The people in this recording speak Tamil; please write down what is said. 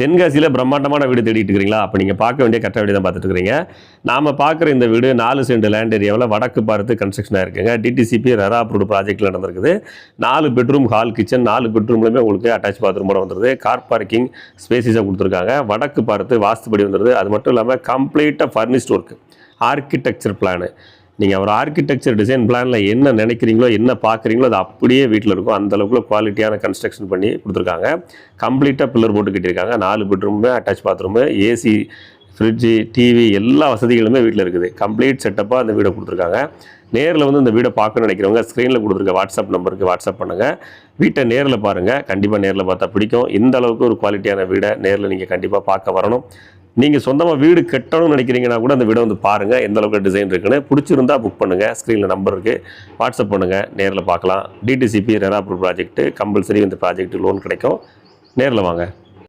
தென்காசியில் பிரம்மாண்டமான வீடு தேடிட்டு இருக்கிறீங்களா? அப்போ நீங்கள் பார்க்க வேண்டிய கட்ட வீடு தான் பார்த்துட்டு இருக்கிறீங்க. நாம் பார்க்குற இந்த வீடு நாலு சென்ட் லேண்ட் ஏரியாவில் வடக்கு பார்த்து கன்ஸ்ட்ரக்ஷன் இருக்குங்க. டிடிசிபி ரெரா அப்ரூவ்டு ப்ராஜெக்ட்டில் நடந்திருக்குது. நாலு பெட்ரூம் ஹால் கிச்சன் நாலு பெட்ரூம்லையுமே உங்களுக்கு அட்டாச் பாத்ரூமோட வந்துருது. கார் பார்க்கிங் ஸ்பேசிஸாக கொடுத்துருக்காங்க. வடக்கு பார்த்து வாஸ்துபடி வந்துருது. அது மட்டும் இல்லாமல் கம்ப்ளீட்டாக ஃபர்னிஷ்ட் ஒர்க்கு ஆர்கிடெக்சர் பிளானு நீங்கள் ஒரு ஆர்கிடெக்சர் டிசைன் பிளானில் என்ன நினைக்கிறீங்களோ என்ன பார்க்குறீங்களோ அது அப்படியே வீட்டில் இருக்கும். அந்த குவாலிட்டியான கன்ஸ்ட்ரக்ஷன் பண்ணி கொடுத்துருக்காங்க. கம்ப்ளீட்டாக பில்லர் போட்டு கட்டியிருக்காங்க. நாலு bedroom attach bathroom AC fridge TV எல்லா வசதிகளுமே வீட்டில் இருக்குது. கம்ப்ளீட் செட்டப்பாக அந்த வீடை கொடுத்துருக்காங்க. நேரில் வந்து இந்த வீடை பார்க்கணும்னு நினைக்கிறவங்க ஸ்க்ரீனில் கொடுத்துருக்க வாட்ஸ்அப் நம்பருக்கு வாட்ஸ்அப் பண்ணுங்கள் வீட்டை நேரில் பாருங்கள் கண்டிப்பாக நேரில் பார்த்தா பிடிக்கும். இந்த அளவுக்கு ஒரு குவாலிட்டியான வீடை நேரில் நீங்கள் கண்டிப்பாக பார்க்க வரணும். நீங்கள் சொந்தமாக வீடு கட்டணும்னு நினைக்கிறீங்கன்னா கூட அந்த வீடை வந்து பாருங்கள் எந்த அளவுக்கு டிசைன் இருக்குன்னு. பிடிச்சிருந்தா புக் பண்ணுங்கள் ஸ்க்ரீனில் நம்பர் இருக்குது வாட்ஸ்அப் பண்ணுங்கள் நேரில் பார்க்கலாம். டிடிசிபி ரெரா ப்ராஜெக்ட்டு கம்பல்சரி இந்த ப்ராஜெக்ட் லோன் கிடைக்கும். நேரில் வாங்க.